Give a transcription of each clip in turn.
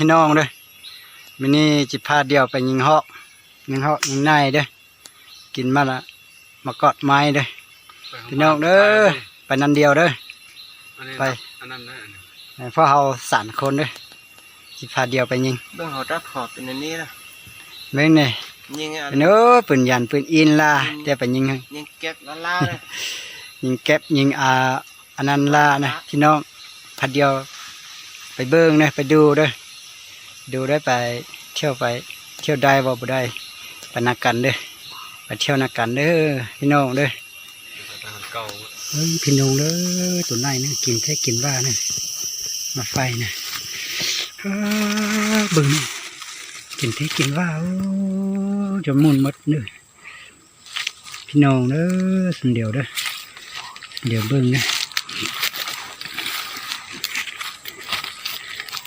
พี่น้องเด้อมินี่จิพาเดียวไปยิงเหาะยิงเหาะยิงนายเด้อกินมาละมากอดไม้เด้อพี่น้องเด้อไปนันเดียวเด้อไปอันนั้นนะให้พ่อเฮาสามคนเด้อจิพาเดียวไปยิงเบื้องเขาตัดขอบเป็นอันนี้นะเม่งนี่ยิงอันเป็นโอ้ปืนยันปืนอินล่ะแต่ไปยิงให้ยิงแก๊กละล่าเลยยิงแก๊ปยิงอาอันนั้นล่ะนะพี่น้องพัดเดียวไปเบิ่งเด้อไปดูเด้อ ดูได้ไปเที่ยวไปเที่ยวได้บ่บ่ได้ไปนักกันเด้อไปเที่ยวนักกันเด้อพี่น้องเด้อทหารเก่าเฮ้ยพี่น้องเด้อตัวไหนเนี่ยกินแค่กินว่าเนี่ยมาไฟเนี่ยอ้าเบิ่งนี่กินแค่กินว่าโอ้จะหมุนหมดเด้อพี่น้องเด้อสันเดียวเด้อสันเดียวเบิ่งเด้อสัน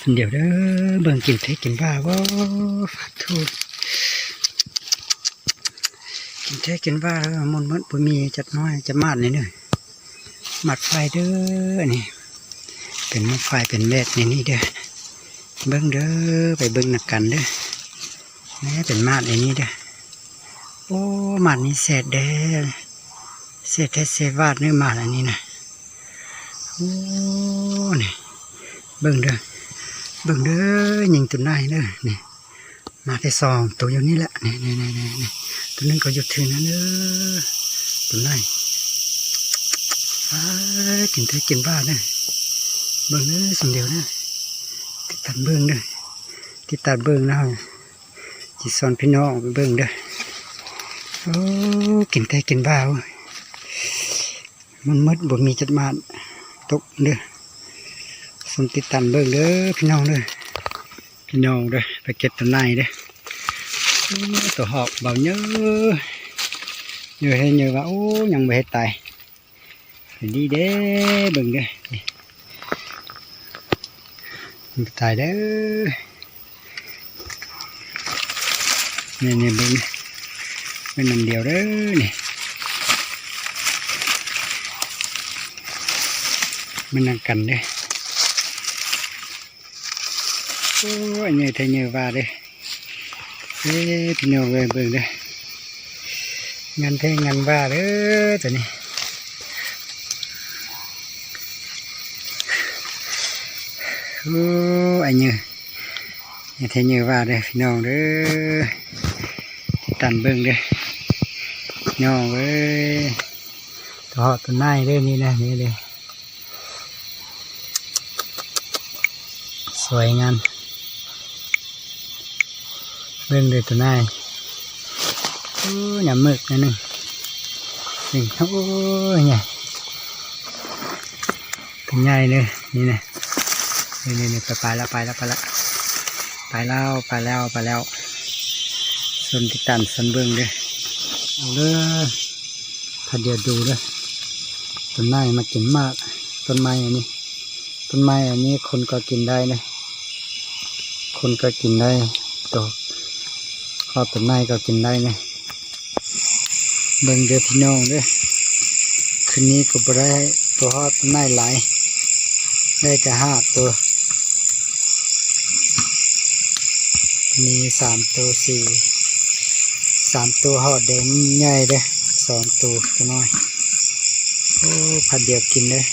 เดียวเด้อเบิ่งกินแค่กินว่าว้าฟาดทูดกินแค่กินว่าเด้อหมุนหมดบ่มีจัดน้อยจะมาดนี่เด้อหมัดไฟเด้อนี่ เป็นมัดไฟเป็นเม็ดนี่นี่เด้อเบิ้งเด้อไปเบิ้งนักกันเด้อแม่เป็นมาดในนี้เด้อโอ้มาดนี้เสร็จเด้อเสร็จแท้เสวาดเนื้อมาดอันนี้นะโอ้นี่เบิ้งเด้อ เบิ้งเด้อยิงตัวไหนายเด้อนี่มาได้สองตัวอยู่นี่แหละนี่นี่นี่นี่ตัวนึงก็หยุดถึงนั่นเด้อตัวไหนายอ้กินได้กินบ้าเนี่ยเบิ่งเด้อสิ่งเดียวเนี่ยติดตัดเบิ่งเด้อติดตัดเบิ่งนะจิตสอนพี่น้องไปเบิ่งเด้อโอ้กินได้กินบ้ามันมืดบ่มีจัดมาดตกเด้อ สมติดตันเบิ่งเด้อพี่น้องเด้อพี่น้องเด้อไปเก็บตัวในายเด้อโอ้ตัวหอกเบาเยอะเยอะให้เยอะว่าโอ้ยังไม่เห็ดตาย đi đế bừng đây tài đó nè nè bừng bên nằm điều đó nè bên đang cành đây ô anh nhờ thầy nhờ vào đây Ê, thì nhờ về bừng đây ngăn thế ngăn va đó tụi này โอ้ไอ้เนื้อไอ้เทเนื้อว่าเด้อ พี่น้องเด้อตันเบิ่งเด้อพี่น้องเอ้ยตัวหอดตัวหน้าเด้อนี่นะนี่เลยสวยงาม เบิ่งเด้อตัวน้าโอ้ยหมึกนั่นนึงนี่โอ้ยเนี่ยเป็นใหญ่เลยนี่นะนี่นี่นี่ไปไปแล้วไปแล้วไปแล้วไปแล้วไปแล้วไปแล้วส่วนติดตันส่วนเบื้งเด้อเอาเด้อถ้าเดี๋ยวดูเด้อต้นไม้มากินมากต้นไม้อันนี้ต้นไม้อันนี้คนก็กินได้นะคนก็กินได้ตัว ข้อต้นไม้ก็กินได้นะเบิ่งเด้อพี่น้องเด้อคืนนี้ก็บ่ได้ตัวฮอดต้นไม้หลายได้แต่ห้าตัวมีสามตัวสี่สามตัวหอดแดงใหญ่เด้อสองตัวตัวน้อยโอ้ผัดเดียวกินเลย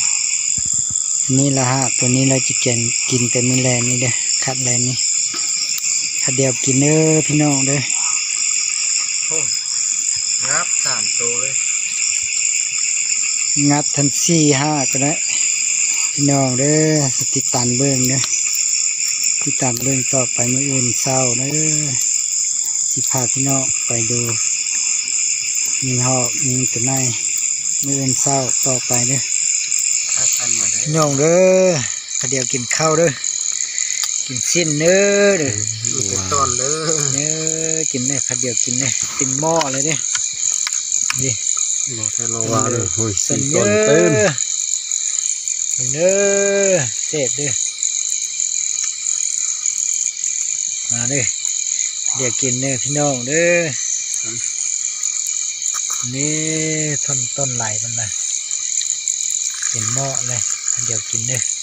นี่ละฮะตัวนี้เราจะกินกินแต่มือแลนี่เด้อคัดแลนี่ ผัดเดียวกินเด้อพี่น้องเด้องับสามตัวเลย งัดทันสี่ห้าก็ได้ พี่น้องเด้อสติตันเบิ้งเด้อติดตามเรื่องต่อไปเมื่ออื่นเศร้าเด้อสิพาพี่น้องไปดูมีหอกมีตัวในเมื่ออื่นเศร้าต่อไปเด้อถ้าทันมาได้พี่น้องเด้อถ้าเดี๋ยวกินข้าวเด้อ กินสิ้นเด้อเด้อดูเป็นต้นเลยเด้อกินเด้อถ้าเดี๋ยวกินเด้อกินหม้อเลยเด้อนี่โลเทโลวาเลยโอ้ยสัสี่นเยต้อนเต็มเด้อเสร็จเด้อมาเด้อเดี๋ยวกินเด้อพี่น้องเด้อนี่ต้นต้นไหลมันเลยเป็นหม้อเลยเดี๋ยวกินเด้อ